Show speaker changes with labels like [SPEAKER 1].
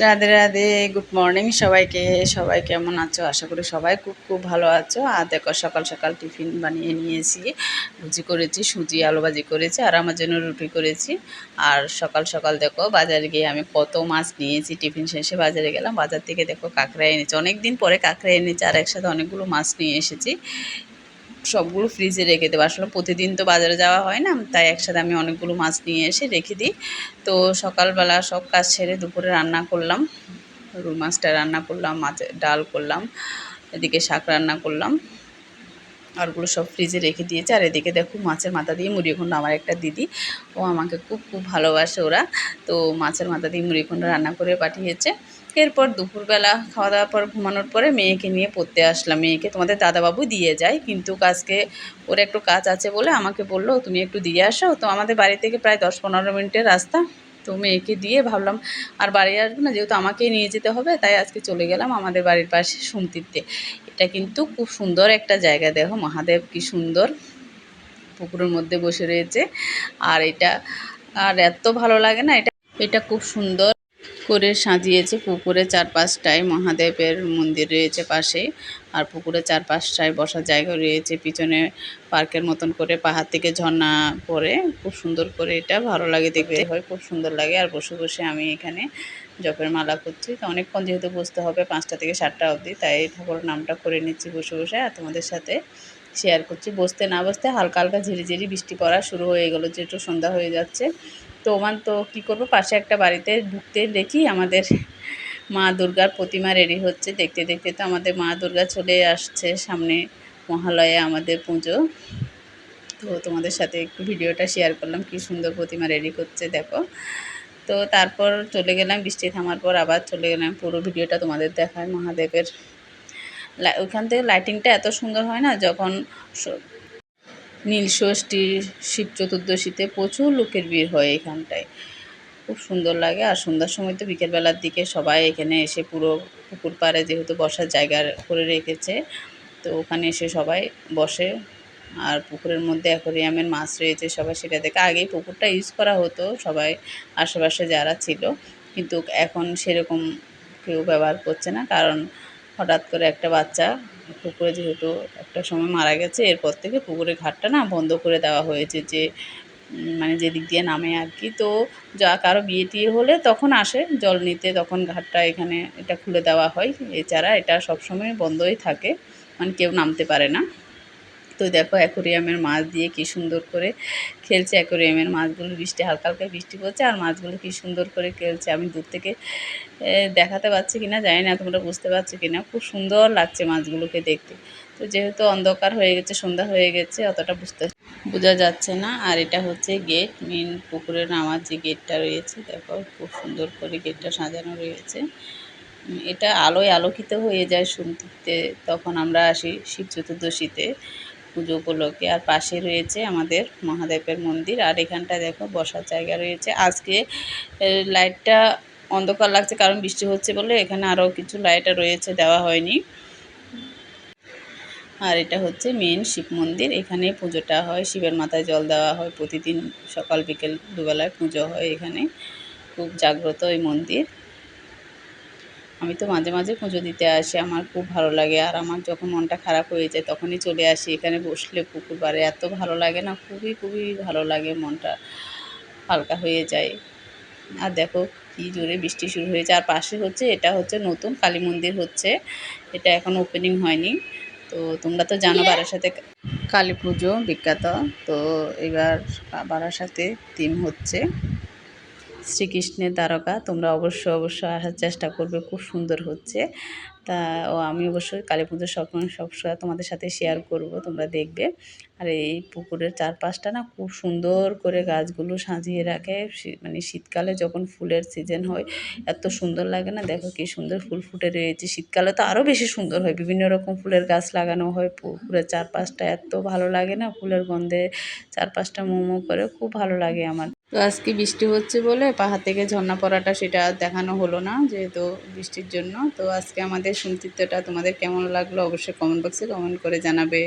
[SPEAKER 1] Radhe Radhe good morning সবাইকে। সবাই কেমন আছো? আশা করি সবাই খুব খুব ভালো আছো। আর দেখো, সকাল সকাল টিফিন বানিয়ে নিয়েছি। ভুজি করেছি, সুজি, আলু ভাজি করেছি, আর আমার জন্য রুটি করেছি। আর সকাল সকাল দেখো, বাজারে গিয়ে আমি কত মাছ নিয়েছি। টিফিন শেষে বাজারে গেলাম, বাজার থেকে দেখো কাঁকড়া এনেছি। অনেক দিন পরে কাঁকড়া এনেছি, আর একসাথে অনেকগুলো মাছ নিয়ে এসেছি। সবগুলো ফ্রিজে রেখে দেবো। আসলে প্রতিদিন তো বাজারে যাওয়া হয় না, তাই একসাথে আমি অনেকগুলো মাছ নিয়ে এসে রেখে দিই। তো সকালবেলা সব কাজ ছেড়ে দুপুরে রান্না করলাম, রুই মাছটা রান্না করলাম, মাছের ডাল করলাম, এদিকে শাক রান্না করলাম। আরগুলো সব ফ্রিজে রেখে দিয়েছে। আর এদিকে দেখো মাছের মাথা দিয়ে মুড়িঘণ্ড আমার একটা দিদি। ও আমাকে খুব খুব ভালোবাসে ওরা। তো মাছের মাথা দিয়ে মুড়িঘণ্ড রান্না করে পাঠিয়েছে। এরপর দুপুরবেলা খাওয়া দাওয়ার পর ঘুমানোর পরে মেয়েকে নিয়ে পড়তে আসলাম। মেয়েকে তোমাদের দাদাবাবু দিয়ে যায় কিন্তু কাজকে ওর একটু কাজ আছে বলে আমাকে বলল, তুমি একটু দিয়ে আসো। তো আমাদের বাড়ি থেকে প্রায় দশ পনেরো মিনিটের রাস্তা। তো মেয়েকে দিয়ে ভাবলাম আর বাড়ি আসব না, যেহেতু আমাকেই নিয়ে যেতে হবে, তাই আজকে চলে গেলাম আমাদের বাড়ির পাশে সুমতিতে এটা কিন্তু খুব সুন্দর একটা জায়গা, দেখো মহাদেব কি সুন্দর পুকুরের মধ্যে বসে রয়েছে। আর এটা, আর এত ভালো লাগে না, এটা এটা খুব সুন্দর। করে সাজিয়েছে পুকুরের চারপাশটায় মহাদেবের মন্দির রয়েছে পাশে। আর পুকুরের চারপাশটায় বসার জায়গা রয়েছে পিছনে পার্কের মতন করে পাহাড় থেকে ঝর্ণা পড়ে খুব সুন্দর করে এটা ভালো লাগে দেখতে হয় খুব সুন্দর লাগে। আর বসে বসে আমি এখানে জপের মালা করছি। তো অনেকক্ষণ যেহেতু বসতে হবে পাঁচটা থেকে সাতটা অবধি তাই ঠাকুরের নামটা করে নিচ্ছি বসে বসে। আর তোমাদের সাথে শেয়ার করছি। বসতে না বসতে হালকা হালকা ঝিরিঝিরি বৃষ্টি পড়া শুরু হয়ে গেলো যেহেতু সন্ধ্যা হয়ে যাচ্ছে। তো ওমান তো কী করব? পাশে একটা বাড়িতে ঢুকতে দেখি আমাদের মা দুর্গার প্রতিমা রেডি হচ্ছে। দেখতে দেখতে তো আমাদের মা দুর্গা চলে আসছে সামনে মহালয়ে, আমাদের পুজো। তো তোমাদের সাথে একটু ভিডিওটা শেয়ার করলাম, কি সুন্দর প্রতিমা রেডি করছে, দেখো। তো তারপর চলে গেলাম, বৃষ্টি থামার পর আবার চলে গেলাম। পুরো ভিডিওটা তোমাদের দেখায় মহাদেবের। ওইখান থেকে লাইটিংটা এত সুন্দর হয় না, যখন নীলষষ্ঠী শিব চতুর্দশীতে প্রচুর লোকের ভিড় হয় এখানটায়। খুব সুন্দর লাগে। আর সন্ধ্যার সময় তো বিকেলবেলার দিকে সবাই এখানে এসে পুরো পুকুর পাড়ে যেহেতু বসার জায়গা করে রেখেছে, তো ওখানে এসে সবাই বসে। আর পুকুরের মধ্যে অ্যাকোরিয়ামের মাছ রয়েছে, সবাই সেটা দেখে। আগেই পুকুরটা ইউজ করা হতো সবাই, আশেপাশে যারা ছিল। কিন্তু এখন সেরকম কেউ ব্যবহার করছে না, কারণ হঠাৎ করে একটা বাচ্চা পুকুরে যেহেতু একটা সময় মারা গেছে, এরপর থেকে পুকুরের ঘাটটা না বন্ধ করে দেওয়া হয়েছে যে মানে যেদিক দিয়ে নামে আর কি। তো যা কারও বিয়ে টিয়ে হলে তখন আসে, জল নিতে তখন ঘাটটা এখানে এটা খুলে দেওয়া হয়। এছাড়া এটা সবসময় বন্ধই থাকে মানে কেউ নামতে পারে না। তো দেখো অ্যাকোরিয়ামের মাছ দিয়ে কি সুন্দর করে খেলছে। অ্যাকোরিয়ামের মাছগুলো বৃষ্টি হালকা হালকা বৃষ্টি পড়ছে আর মাছগুলো কি সুন্দর করে খেলছে। আমি দূর থেকে দেখাতে পারছি কিনা জানি না, তোমরা বুঝতে পারছ কিনা। খুব সুন্দর লাগছে মাছগুলোকে দেখতে। তো যেহেতু অন্ধকার হয়ে গেছে, সন্ধ্যা হয়ে গেছে, অতটা বুঝতে বোঝা যাচ্ছে না। আর এটা হচ্ছে গেট মেন পুকুরে নামার যে গেটটা রয়েছে, দেখো খুব সুন্দর করে গেটটা সাজানো রয়েছে। এটা আলোয় আলোকিত হয়ে যায় শুনতে। তখন আমরা আসি শিব চতুর্দশীতে। পুজো উপলক্ষে। আর পাশে রয়েছে আমাদের মহাদেবের মন্দির। আর এখানটা দেখো বসার জায়গা রয়েছে। আজকে লাইটটা অন্ধকার লাগছে কারণ বৃষ্টি হচ্ছে বলে। এখানে আরও কিছু লাইট রয়েছে, দেওয়া হয়নি। আর এটা হচ্ছে মেন শিব মন্দির। এখানে পুজোটা হয়, শিবের মাথায় জল দেওয়া হয়। প্রতিদিন সকাল বিকেল দুবেলায় পুজো হয় এখানে। খুব জাগ্রত এই মন্দির। আমি তো মাঝে মাঝে পুজো দিতে আসি, আমার খুব ভালো লাগে। আর আমার যখন মনটা খারাপ হয়ে যায় তখনই চলে আসি এখানে বসলে পুকুর পাড়ে এত ভালো লাগে না, খুবই খুবই ভালো লাগে মনটা হালকা হয়ে যায়। আর দেখো কী জোরে বৃষ্টি শুরু হয়েছে। আর পাশে হচ্ছে, এটা হচ্ছে নতুন কালী মন্দির হচ্ছে। এটা এখন ওপেনিং হয়নি। তো তোমরা তো জানো বারাসাতে কালী পুজো বিখ্যাত। তো এবার বারাসাতে থিম হচ্ছে। শ্রীকৃষ্ণের দ্বারকা তোমরা অবশ্যই অবশ্যই আসার চেষ্টা করবে, খুব সুন্দর হচ্ছে। তা, ও আমি অবশ্যই কালী পুজোর সময় সবসময় তোমাদের সাথে শেয়ার করব, তোমরা দেখবে। আর এই পুকুরের চারপাশটা না খুব সুন্দর করে গাছগুলো সাজিয়ে রাখে। মানে শীতকালে যখন ফুলের সিজন হয়, এত সুন্দর লাগে না? দেখো কি সুন্দর ফুল ফুটে রয়েছে। শীতকালে তো আরও বেশি সুন্দর হয়। বিভিন্ন রকম ফুলের গাছ লাগানো হয়। পুকুরের চারপাশটা এত ভালো লাগে না? ফুলের গন্ধে চারপাশটা মোমো করে, খুব ভালো লাগে আমার। তো আজকে বৃষ্টি হচ্ছে বলে পাহাড় থেকে ঝর্ণা পড়াটা সেটা দেখানো হলো না, যেহেতু বৃষ্টির জন্য। তো আজকে আমাদের সুন্তিত্বটা তোমাদের কেমন লাগল অবশ্যই কমেন্ট বক্সে কমেন্ট করে জানাবে।